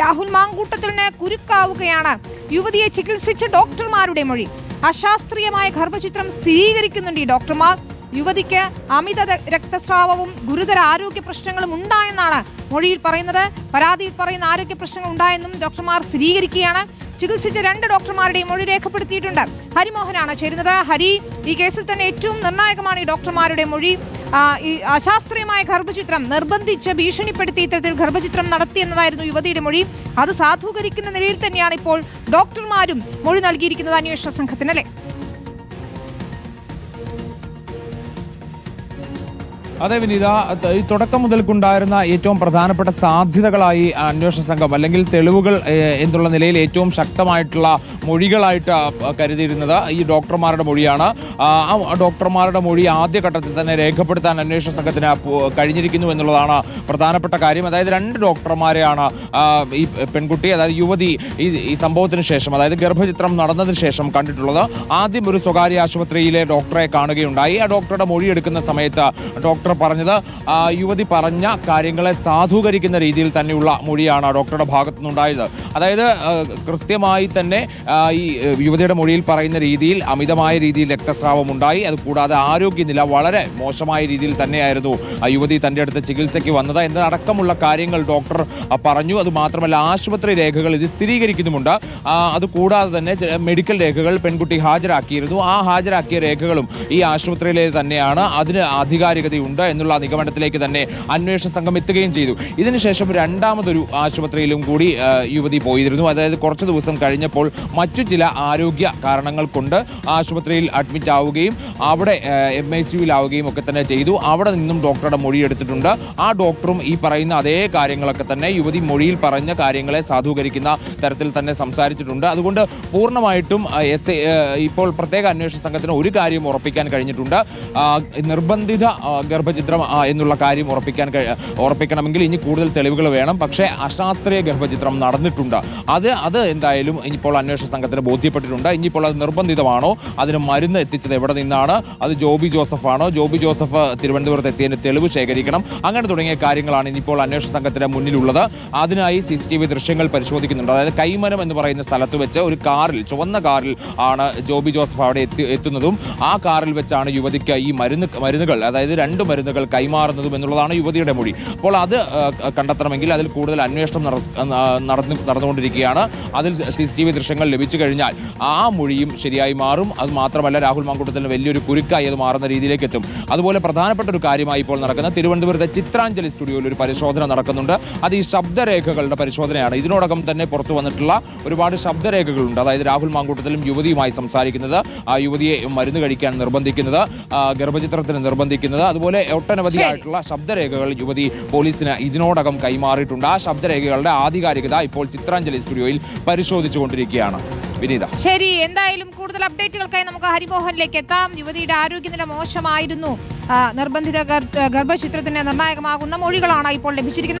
രാഹുൽ മാങ്കൂട്ടത്തിന് കുരുക്കാവുകയാണ്. യുവതിയെ ചികിത്സിച്ച ഡോക്ടർമാരുടെ മൊഴി. അശാസ്ത്രീയമായ ഗർഭചിത്രം സ്ഥിരീകരിക്കുന്നുണ്ട് ഈ ഡോക്ടർമാർ. യുവതിക്ക് അമിത രക്തസ്രാവവും ഗുരുതര ആരോഗ്യ പ്രശ്നങ്ങളും ഉണ്ടായെന്നാണ് മൊഴിയിൽ പറയുന്നത്. പരാതിയിൽ പറയുന്ന ആരോഗ്യ പ്രശ്നങ്ങൾ ഉണ്ടായെന്നും ഡോക്ടർമാർ സ്ഥിരീകരിക്കുകയാണ്. ചികിത്സിച്ച രണ്ട് ഡോക്ടർമാരുടെയും മൊഴി രേഖപ്പെടുത്തിയിട്ടുണ്ട്. ഹരിമോഹനാണ് ചേരുന്നത്. ഹരി ഈ കേസിൽ തന്നെ ഏറ്റവും നിർണായകമാണ് ഈ ഡോക്ടർമാരുടെ മൊഴി. ഈ അശാസ്ത്രീയമായ ഗർഭചിത്രം നിർബന്ധിച്ച് ഭീഷണിപ്പെടുത്തി ഇത്തരത്തിൽ ഗർഭചിത്രം നടത്തി എന്നതായിരുന്നു യുവതിയുടെ മൊഴി. അത് സാധൂകരിക്കുന്ന നിലയിൽ തന്നെയാണ് ഇപ്പോൾ ഡോക്ടർമാരും മൊഴി നൽകിയിരിക്കുന്നത് അന്വേഷണ സംഘത്തിന് അല്ലേ അതെ വിനീത. ഈ തുടക്കം മുതൽക്കുണ്ടായിരുന്ന ഏറ്റവും പ്രധാനപ്പെട്ട സാധ്യതകളായി അന്വേഷണ സംഘം അല്ലെങ്കിൽ തെളിവുകൾ എന്നുള്ള നിലയിൽ ഏറ്റവും ശക്തമായിട്ടുള്ള മൊഴികളായിട്ട് കരുതിയിരുന്നത് ഈ ഡോക്ടർമാരുടെ മൊഴിയാണ്. ആ ഡോക്ടർമാരുടെ മൊഴി ആദ്യഘട്ടത്തിൽ തന്നെ രേഖപ്പെടുത്താൻ അന്വേഷണ സംഘത്തിന് കഴിഞ്ഞിരിക്കുന്നു എന്നുള്ളതാണ് പ്രധാനപ്പെട്ട കാര്യം. അതായത് രണ്ട് ഡോക്ടർമാരെയാണ് ഈ പെൺകുട്ടി അതായത് യുവതി ഈ സംഭവത്തിന് ശേഷം അതായത് ഗർഭചിത്രം നടന്നതിന് ശേഷം കണ്ടിട്ടുള്ളത്. ആദ്യം ഒരു സ്വകാര്യ ആശുപത്രിയിലെ ഡോക്ടറെ കാണുകയുണ്ടായി. ആ ഡോക്ടറുടെ മൊഴി എടുക്കുന്ന സമയത്ത് ഡോക്ടർ പറഞ്ഞത് യുവതി പറഞ്ഞ കാര്യങ്ങളെ സാധൂകരിക്കുന്ന രീതിയിൽ തന്നെയുള്ള മൊഴിയാണ് ഡോക്ടറുടെ ഭാഗത്തു നിന്നുണ്ടായത് അതായത് കൃത്യമായി തന്നെ ഈ യുവതിയുടെ മൊഴിയിൽ പറയുന്ന രീതിയിൽ അമിതമായ രീതിയിൽ രക്തസ്രാവം ഉണ്ടായി. അത് കൂടാതെ ആരോഗ്യനില വളരെ മോശമായ രീതിയിൽ തന്നെയായിരുന്നു ആ യുവതി തന്റെ അടുത്ത് ചികിത്സയ്ക്ക് വന്നത്. എന്നതടക്കമുള്ള കാര്യങ്ങൾ ഡോക്ടർ പറഞ്ഞു. അത് മാത്രമല്ല ആശുപത്രി രേഖകൾ ഇത് സ്ഥിരീകരിക്കുന്നുമുണ്ട്. അതുകൂടാതെ അത് കൂടാതെ തന്നെ മെഡിക്കൽ രേഖകൾ പെൺകുട്ടി ഹാജരാക്കിയിരുന്നു. ആ ഹാജരാക്കിയ രേഖകളും ഈ ആശുപത്രിയിലെ തന്നെയാണ്. അതിന് ആധികാരികതയുണ്ട് എന്നുള്ള നിഗമനത്തിലേക്ക് തന്നെ അന്വേഷണ സംഘം എത്തുകയും ചെയ്തു. ഇതിനുശേഷം രണ്ടാമതൊരു ആശുപത്രിയിലും കൂടി യുവതി പോയിരുന്നു. അതായത് കുറച്ച് ദിവസം കഴിഞ്ഞപ്പോൾ മറ്റു ചില ആരോഗ്യ കാരണങ്ങൾ കൊണ്ട് ആശുപത്രിയിൽ അഡ്മിറ്റ് ആവുകയും അവിടെ എം ഐ സിയുലാവുകയും ഒക്കെ തന്നെ ചെയ്തു. അവിടെ നിന്നും ഡോക്ടറുടെ മൊഴി എടുത്തിട്ടുണ്ട്. ആ ഡോക്ടറും ഈ പറയുന്ന അതേ കാര്യങ്ങളൊക്കെ തന്നെ യുവതി മൊഴിയിൽ പറഞ്ഞ കാര്യങ്ങളെ സാധൂകരിക്കുന്ന തരത്തിൽ തന്നെ സംസാരിച്ചിട്ടുണ്ട്. അതുകൊണ്ട് പൂർണമായിട്ടും എസ് ഇപ്പോൾ പ്രത്യേക അന്വേഷണ സംഘത്തിന് ഒരു കാര്യം ഉറപ്പിക്കാൻ കഴിഞ്ഞിട്ടുണ്ട്. നിർബന്ധിത ഗർഭചിത്രം എന്നുള്ള കാര്യം ഉറപ്പിക്കാൻ ഉറപ്പിക്കണമെങ്കിൽ ഇനി കൂടുതൽ തെളിവുകൾ വേണം. പക്ഷേ അശാസ്ത്രീയ ഗർഭചിത്രം നടന്നിട്ടുണ്ട്. അത് അത് എന്തായാലും ഇനിയിപ്പോൾ അന്വേഷണ സംഘത്തിന് ബോധ്യപ്പെട്ടിട്ടുണ്ട്. ഇനിയിപ്പോൾ അത് നിർബന്ധിതമാണോ? അതിന് മരുന്ന് എത്തിച്ചത് എവിടെ നിന്നാണ്? അത് ജോബി ജോസഫ് ആണോ ജോബി ജോസഫ് തിരുവനന്തപുരത്ത് എത്തിയതിന് തെളിവ് ശേഖരിക്കണം. അങ്ങനെ തുടങ്ങിയ കാര്യങ്ങളാണ് ഇനിയിപ്പോൾ അന്വേഷണ സംഘത്തിന് മുന്നിലുള്ളത്. അതിനായി സി സി ടി വി ദൃശ്യങ്ങൾ പരിശോധിക്കുന്നുണ്ട്. അതായത് കൈമനം എന്ന് പറയുന്ന സ്ഥലത്ത് വെച്ച് ഒരു കാറിൽ ചുവന്ന കാറിൽ ആണ് ജോബി ജോസഫ് അവിടെ എത്തി എത്തുന്നതും. ആ കാറിൽ വെച്ചാണ് യുവതിക്ക് ഈ മരുന്ന് മരുന്നുകൾ അതായത് രണ്ട് മരുന്നുകൾ കൈമാറുന്നതും എന്നുള്ളതാണ് യുവതിയുടെ മൊഴി. അപ്പോൾ അത് കണ്ടെത്തണമെങ്കിൽ അതിൽ കൂടുതൽ അന്വേഷണം നടന്നു നടന്നുകൊണ്ടിരിക്കുകയാണ്. അതിൽ സി സി ടി വി ദൃശ്യങ്ങൾ ലഭിച്ചു കഴിഞ്ഞാൽ ആ മൊഴിയും ശരിയായി മാറും. അത് മാത്രമല്ല രാഹുൽ മാങ്കൂട്ടത്തിന് വലിയൊരു കുരുക്കായി അത് മാറുന്ന രീതിയിലേക്ക് എത്തും. അതുപോലെ പ്രധാനപ്പെട്ട ഒരു കാര്യമായി ഇപ്പോൾ നടക്കുന്ന തിരുവനന്തപുരത്തെ ചിത്രാഞ്ജലി സ്റ്റുഡിയോയിൽ ഒരു പരിശോധന നടക്കുന്നുണ്ട്. അത് ഈ ശബ്ദരേഖകളുടെ പരിശോധനയാണ്. ഇതിനോടകം തന്നെ പുറത്തു വന്നിട്ടുള്ള ഒരുപാട് ശബ്ദരേഖകളുണ്ട്. അതായത് രാഹുൽ മാങ്കൂട്ടത്തിലും യുവതിയുമായി സംസാരിക്കുന്നത് ആ യുവതിയെ മരുന്ന് കഴിക്കാൻ നിർബന്ധിക്കുന്നത് ഗർഭചിത്രത്തിന് നിർബന്ധിക്കുന്നത് അതുപോലെ ഒട്ടനവധിയായിട്ടുള്ള ശബ്ദരേഖകൾ യുവതി പോലീസിന് ഇതിനോടകം കൈമാറിയിട്ടുണ്ട്. ആ ശബ്ദരേഖകളുടെ ആധികാരികത ഇപ്പോൾ ചിത്രാഞ്ജലി സ്റ്റുഡിയോയിൽ പരിശോധിച്ചുകൊണ്ടിരിക്കുകയാണ്. വിനീത. ശരി എന്തായാലും കൂടുതൽ അപ്ഡേറ്റുകൾക്കായി നമുക്ക് ഹരിമോഹനിലേക്ക് എത്താം. യുവതിയുടെ ആരോഗ്യനില മോശമായിരുന്നു. നിർബന്ധിത ഗർ- ഗർഭചിത്രത്തിന് നിർണായകമാകുന്ന മൊഴികളാണ് ഇപ്പോൾ ലഭിച്ചിരിക്കുന്നത്.